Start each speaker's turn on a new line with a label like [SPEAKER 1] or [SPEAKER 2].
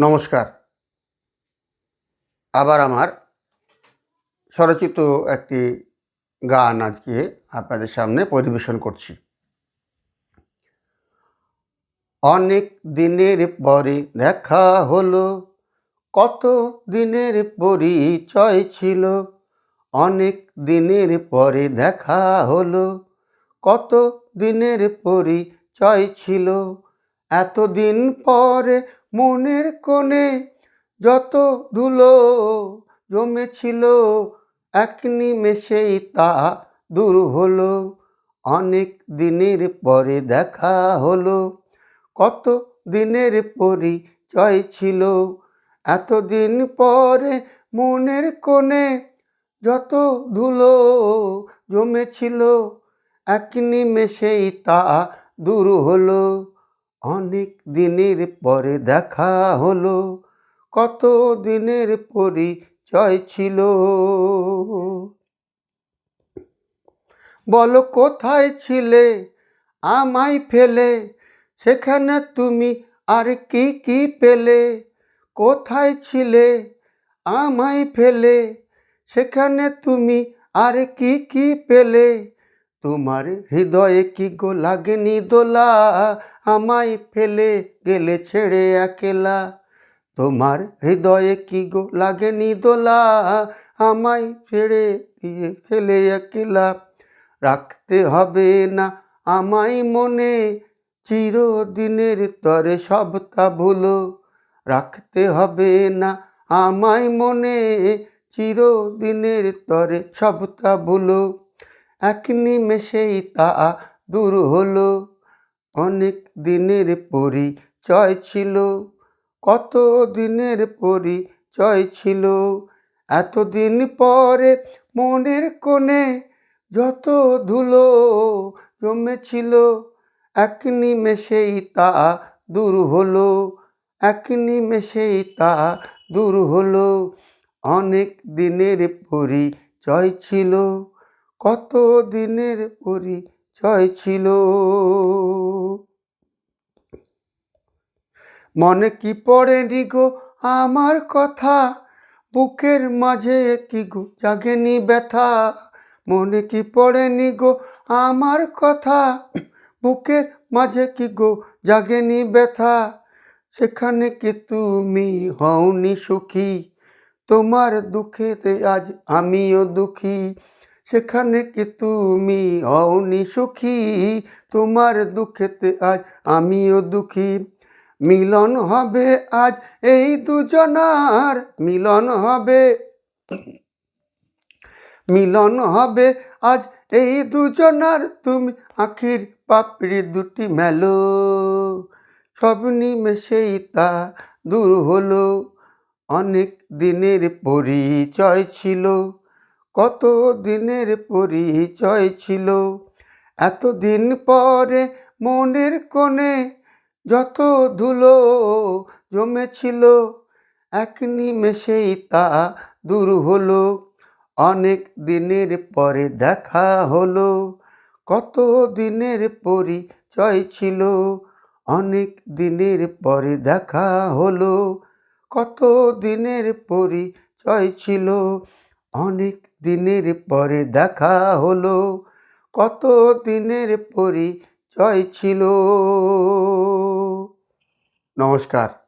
[SPEAKER 1] নমস্কার। আবার আমার স্বরচিত একটি গান আজকে আপনাদের সামনে পরিবেশন করছি। অনেক দিনের পরে দেখা হলো, কত দিনের পরিচয় ছিল, অনেক দিনের পরে দেখা হলো, কত দিনের পরিচয় ছিল, এতদিন পরে মনের কোণে যত ধুলো জমেছিল, এক নিমেষেই তা দূর হলো। অনেক দিনের পরে দেখা হলো, কত দিনের পরিচয় ছিল। এতদিন পরে মনের কোণে যত ধুলো জমেছিল, এক নিমেষেই তা দূর হলো। অনেক দিনের পরে দেখা হলো, কত দিনের পরিচয় ছিল। বলো কোথায় ছিলে, আমায় ফেলে, সেখানে তুমি আর কি কি পেলে? কোথায় ছিলে, আমায় ফেলে, সেখানে তুমি আর কি কি পেলে? তোমার হৃদয়ে কি গো লাগেনি দোলা? আমায় ফেলে গেলে ছেড়ে একেলা। তোমার হৃদয়ে কি গো লাগেনি দোলা? আমায় ছেড়ে দিয়ে ছেলে একেলা। রাখতে হবে না আমায় মনে, চিরদিনের তরে সবটা ভুলো। রাখতে হবে না আমায় মনে, চিরদিনের তরে সবটা ভুলো। এক নিমেষেই তা দূর হলো। অনেক দিনের পরিচয় ছিল। কত দিনের পরিচয় ছিল? এতদিন পরে মনের কোণে যত ধুলো জমেছিল এক নিমেষেই তা দূর হলো। এক নিমেষেই তা দূর হলো। অনেক দিনের পরিচয় ছিল। কত দিনের পরিচয় ছিল? মনে কি পড়েনি গো আমার কথা? বুকের মাঝে কি গো জাগেনি ব্যথা? মনে কি পড়েনি গো আমার কথা? বুকের মাঝে কি গো জাগেনি ব্যথা? সেখানে কি তুমি হওনি সুখী? তোমার দুঃখেতে আজ আমিও দুঃখী। সেখানে কি তুমি হওনি সুখী? তোমার দুঃখেতে আজ আমিও দুঃখী। মিলন হবে আজ এই দুজনার, মিলন হবে মিলন হবে আজ এই দুজনার। তুমি আখির পাপড়ি দুটি মেলো, সব নিমেষেই তা দূর হলো। অনেক দিনের পরিচয় ছিল। কত দিনের পরিচয় ছিল? এতদিন পরে মনের কোণে যত ধুলো জমেছিল, এক নিমেষেই তা দূর হলো। অনেক দিনের পরে দেখা হলো কত দিনের পরিচয় ছিল? অনেক দিনের পরে দেখা হলো কত দিনের পরিচয় ছিল? অনেক দিনের পরে দেখা হলো কত দিনের পরিচয় ছিল। নমস্কার।